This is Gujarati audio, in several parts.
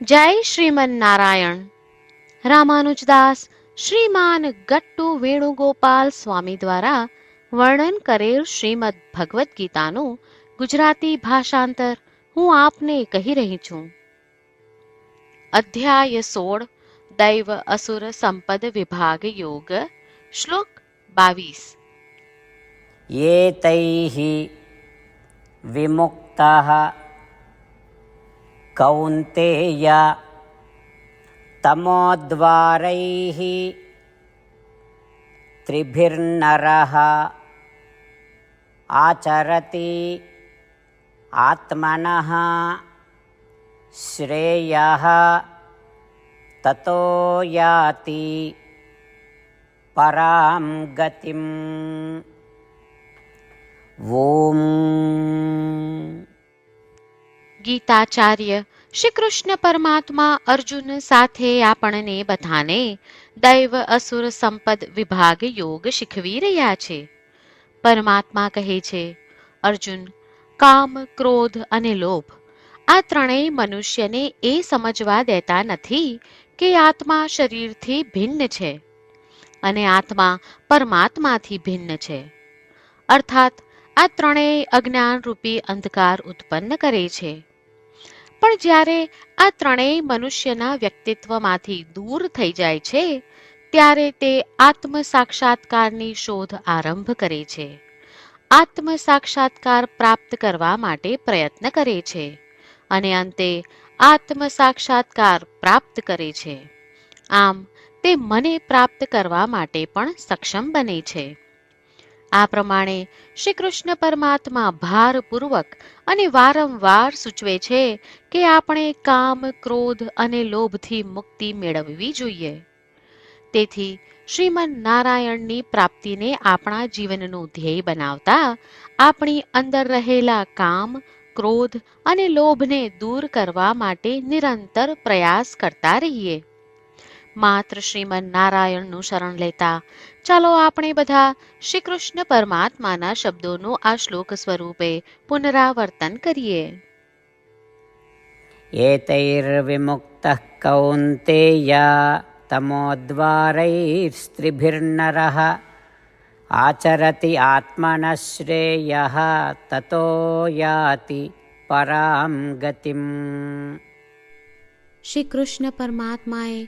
જય શ્રીમન નારાયણ રામાનુજદાસ શ્રીમાન ગટ્ટુ વેણુગોપાલ સ્વામી દ્વારા વર્ણન કરેલ શ્રીમદ ભગવદ્ ગીતાનું ગુજરાતી ભાષાંતર હું આપને કહી રહી છું. અધ્યાય સોળ, દૈવ અસુર સંપદ વિભાગ યોગ, શ્લોક બાવીસ. યે તૈ વિમુક્તા कौन्तेय तमोद्वारैः त्रिभिर्नरः आचरति आत्मनः श्रेयः ततो याति परां गतिम् ॐ ગીતાચાર્ય શ્રી કૃષ્ણ પરમાત્મા અર્જુન સાથે આપણને બધાને દૈવ અસુર સંપદ વિભાગ યોગ શીખવી રહ્યા છે. પરમાત્મા કહે છે, અર્જુન, કામ, ક્રોધ અને લોભ આ ત્રણેય મનુષ્યને એ સમજવા દેતા નથી કે આત્મા શરીરથી ભિન્ન છે અને આત્મા પરમાત્માથી ભિન્ન છે. અર્થાત આ ત્રણેય અજ્ઞાન રૂપી અંધકાર ઉત્પન્ન કરે છે. પણ જ્યારે આ ત્રણેય મનુષ્યના વ્યક્તિત્વમાંથી દૂર થઈ જાય છે, ત્યારે તે આત્મ સાક્ષાત્કારની શોધ આરંભ કરે છે. આત્મ સાક્ષાત્કાર પ્રાપ્ત કરવા માટે પ્રયત્ન કરે છે અને અંતે આત્મ સાક્ષાત્કાર પ્રાપ્ત કરે છે. આમ, તે મને પ્રાપ્ત કરવા માટે પણ સક્ષમ બને છે. આ પ્રમાણે શ્રી કૃષ્ણ પરમાત્મા ભારપૂર્વક અને વારંવાર સૂચવે છે કે આપણે કામ, ક્રોધ અને લોભથી મુક્તિ મેળવવી જોઈએ. તેથી શ્રીમન નારાયણની પ્રાપ્તિને આપણા જીવનનું ધ્યેય બનાવતા આપણી અંદર રહેલા કામ, ક્રોધ અને લોભને દૂર કરવા માટે નિરંતર પ્રયાસ કરતા રહીએ. માત્ર શ્રીમન નારાયણનું શરણ લેતા ચાલો આપણે બધા શ્રી કૃષ્ણ પરમાત્માના શબ્દોનું આ શ્લોક સ્વરૂપે પુનરાવર્તન કરીએ एतैर्विमुक्तः कौन्तेय तमोद्वारैस्त्रिभिर्नरः आचरति आत्मनः श्रेयः ततो याति परां गतिम् શ્રી કૃષ્ણ પરમાત્માએ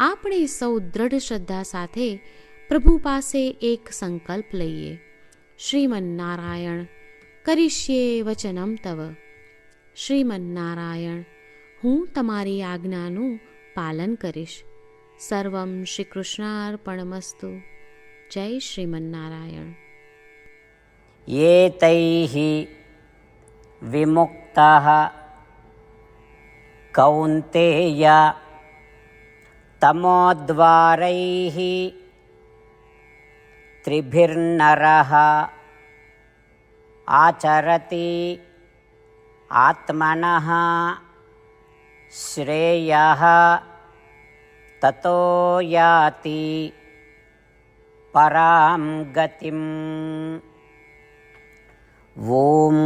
આપણે સૌ દ્રઢ શ્રદ્ધા સાથે પ્રભુ પાસે એક સંકલ્પ લઈએ શ્રીમન્નારાયણ કરીશ્યે વચનમ તવ શ્રીમન્નારાયણ હું તમારી આજ્ઞાનું પાલન કરીશ સર્વમ શ્રી કૃષ્ણાર્પણમસ્તુ જય શ્રીમન્નારાયણ एतैः विमुक्तः कौन्तेय तमोद्वारैः त्रिभिर्नरः आचरति आत्मनः श्रेयः ततो याति परां गतिम् ॐ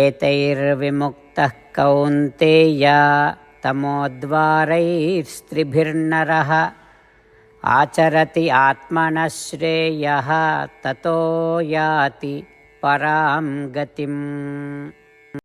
एतैर्विमुक्तः कौन्तेय तमोद्वारैस्त्रिभिर्नरः आचरति आत्मनः श्रेयः ततो याति परां गतिम्